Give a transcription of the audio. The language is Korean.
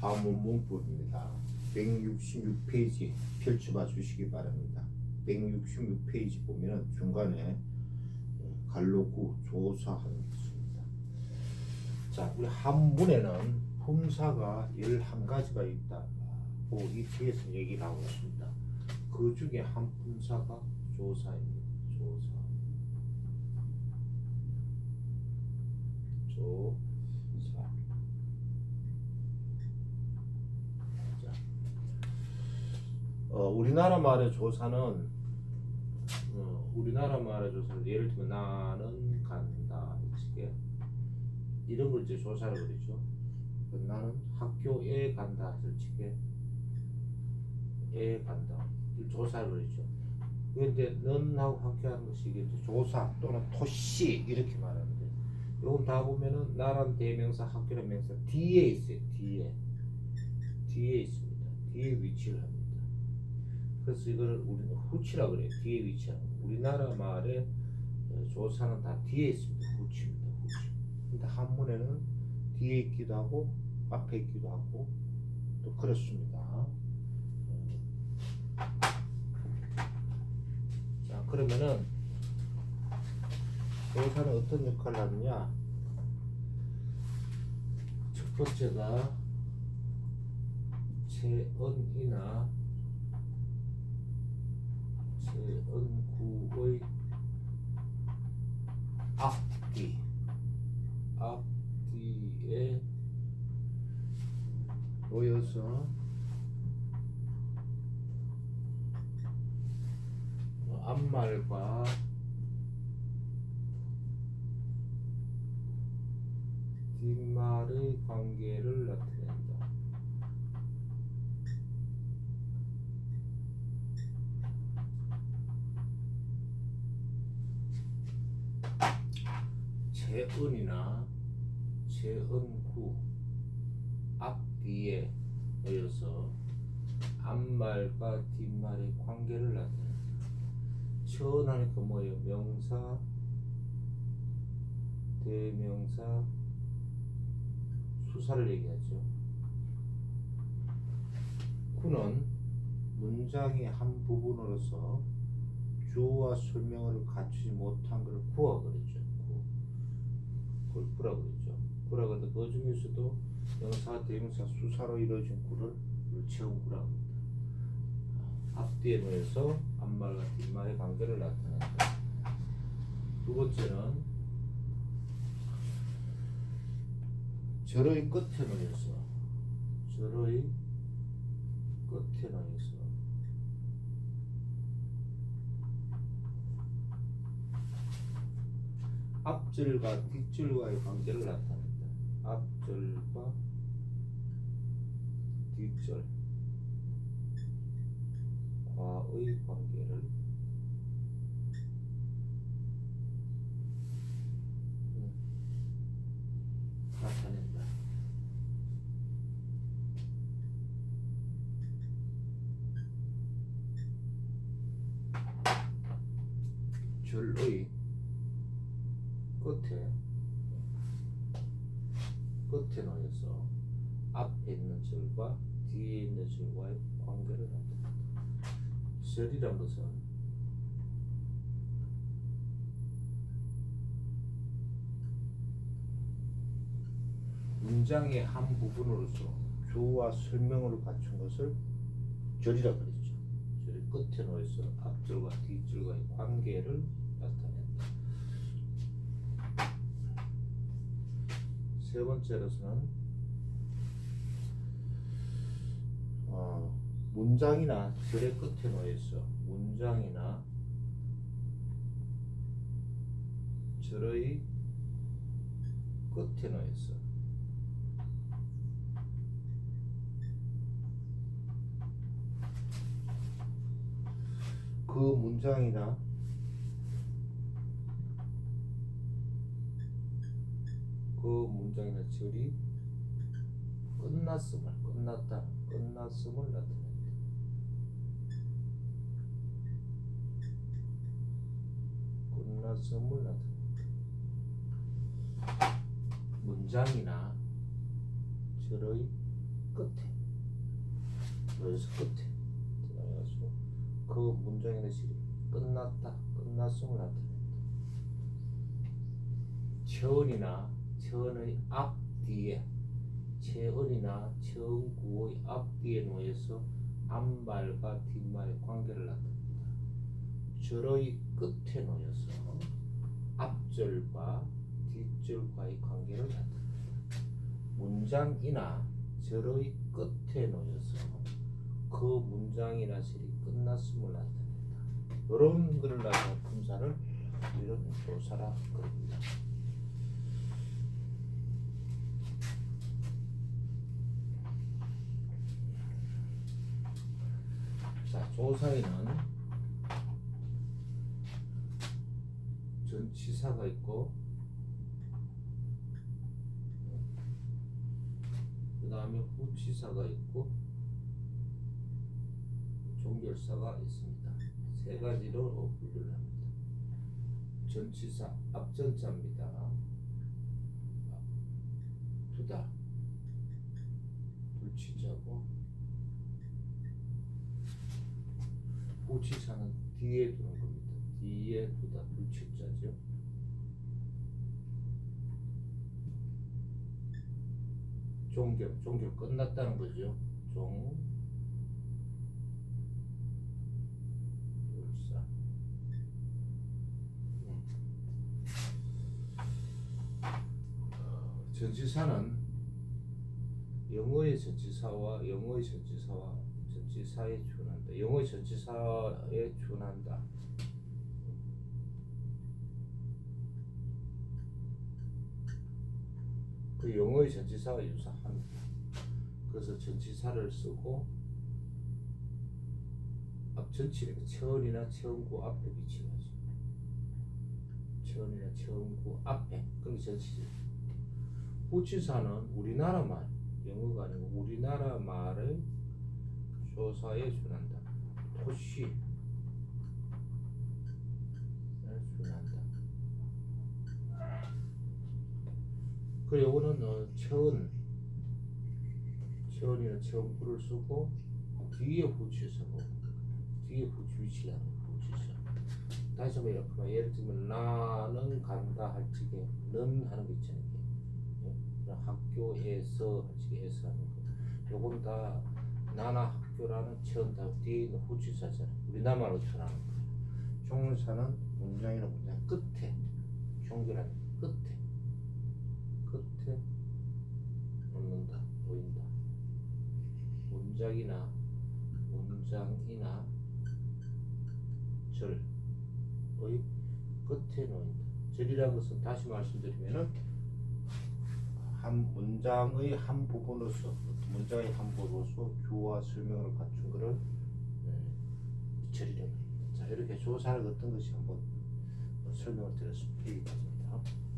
하문 문법입니다. 166페이지 펼쳐봐 주시기 바랍니다. 166페이지 보면 중간에 갈로구 조사하는 게 있습니다. 자, 우리 한문에는 품사가 11가지가 있다고 이 뒤에서 얘기를 하고 있습니다. 그 중에 한 품사가 조사입니다. 조사. 조사. 자, 어, 우리나라 말의 조사는 어, 우리나라 말의 조사는 예를 들면 나는 간다 이렇게 이런 걸 이제 조사를 그러죠. 그 나는 학교에 간다 솔직히 에 간다 이 조사를 그러죠. 그런데 넌하고 학교하는 것이 이게 조사 또는 토시 이렇게 말하는데 요건 다 보면은 나란 대명사 학교란 명사 뒤에 있어요. 뒤에 뒤에 있습니다. 뒤에 위치를 합니다. 그래서 이거를 우리는 후치라 그래요. 뒤에 거. 우리나라 말에 어, 조사는 다 뒤에 있습니다. 후치입니다. 후치. 근데 한문에는 뒤에 있기도 하고 앞에 있기도 하고 또 그렇습니다. 어. 자 그러면은 조사는 어떤 역할을 하느냐? 첫 번째가 재언이나 재언구의 앞뒤 앞뒤에 놓여서 어, 앞말과 뒷말의 관계를 나타낸다. 재은이나 재은구 앞뒤에 놓여서 앞말과 뒷말의 관계를 나타낸다. 천하니까 뭐예요? 명사, 대명사, 수사를 얘기하죠. 구는 문장의 한 부분으로서 주어와 설명을 갖추지 못한 것을 구어 그랬죠. 구. 그걸 구라 그랬죠. 구라 그런데 그 중에서도 명사, 대명사, 수사로 이루어진 구를 채운 구라 합니다. 앞뒤에 놓여서 앞말과 뒷말의 관계를 나타낸다. 두 번째는 절의 끝에 놓여서 절의 끝에 놓여서 앞절과 뒷절과의 관계를 나타낸다. 앞절과 뒷절 과의 관계를 음, 나타낸다. 절의 끝에 끝에 놓여서 앞에 있는 절과 뒤에 있는 절과의 관계를 나타낸다. 절이란 것은 문장의 한 부분으로서 주어와 설명으로 갖춘 것을 절이라 그랬죠. 절의 끝에 놓여서 앞절과 뒷절과의 관계를 나타낸다. 세 번째로서는 어, 문장이나 절의 끝에 놓여서 문장이나 절의 끝에 놓여서 그 문장이나 그 문장이나 절이 끝났음을 끝났다 끝났음을 나타낸다. 끝났음을 나타낸다. 문장이나 절의 끝에 여기서 끝에 들어가가지고 그 문장의 내실이 끝났다 끝났음을 나타낸다 체언이나 체언의 앞 뒤에 체언이나 체언구의 앞 뒤에 놓여서 앞말과 뒷말의 관계를 나타낸다 절의 끝에 놓여서 앞절과 뒷절과의 관계를 나타낸다 문장이나 절의 끝에 놓여서 그 문장이나 실이 끝났음을 나타낸다. 이런 글을 나타낸 품사를 이런 조사라 그럽니다. 자, 조사에는 전치사가 있고 그 다음에 후치사가 있고 종결사가 있습니다. 세 가지로 분류를 합니다. 전치사 앞전자입니다. 두다 불치자고 후치사는 뒤에 두는 겁니다. 뒤에 두다 불치자죠. 종결, 종결 끝났다는 거죠. 종. 음. 어, 전치사는 영어의 전치사와 영어의 전치사와 전치사에 준한다. 영어의 전치사에 준한다. 그 영어의 전치사와 유사합니다. 그래서 전치사를 쓰고 앞 전치를 체언이나 체언구 앞에 비치가지. 체언이나 체언구 앞에 그게 전치죠. 후치사는 우리나라 말 영어가 아니고 우리나라 말을 조사에 준한다. 토시 준한다. 그 요거는 어, 체언 체언이나 체언구를 쓰고 뒤에 후치사고 뒤에 후치 위치가 후치사. 다시 한번 이렇게 봐. 예를 들면 나는 간다 할 적에 는 하는 거 있잖아요. 예? 학교에서 할 적에 에서 하는 거. 요건 다 나나 학교라는 다 뒤에 있는 후치사잖아요. 우리나라로 표현하는 거예요. 종사는 문장이나 문장 끝에 종결하는 끝에 끝에 놓는다 놓인다 문장이나 문장이나 절의 끝에 놓인다 절이라는 것은 다시 말씀드리면은 한 문장의 한 부분으로서 문장의 한 부분으로서 주어와 설명을 갖춘 것을 예, 합니다. 자 이렇게 조사를 어떤 것이 한번 설명을 드렸습니다.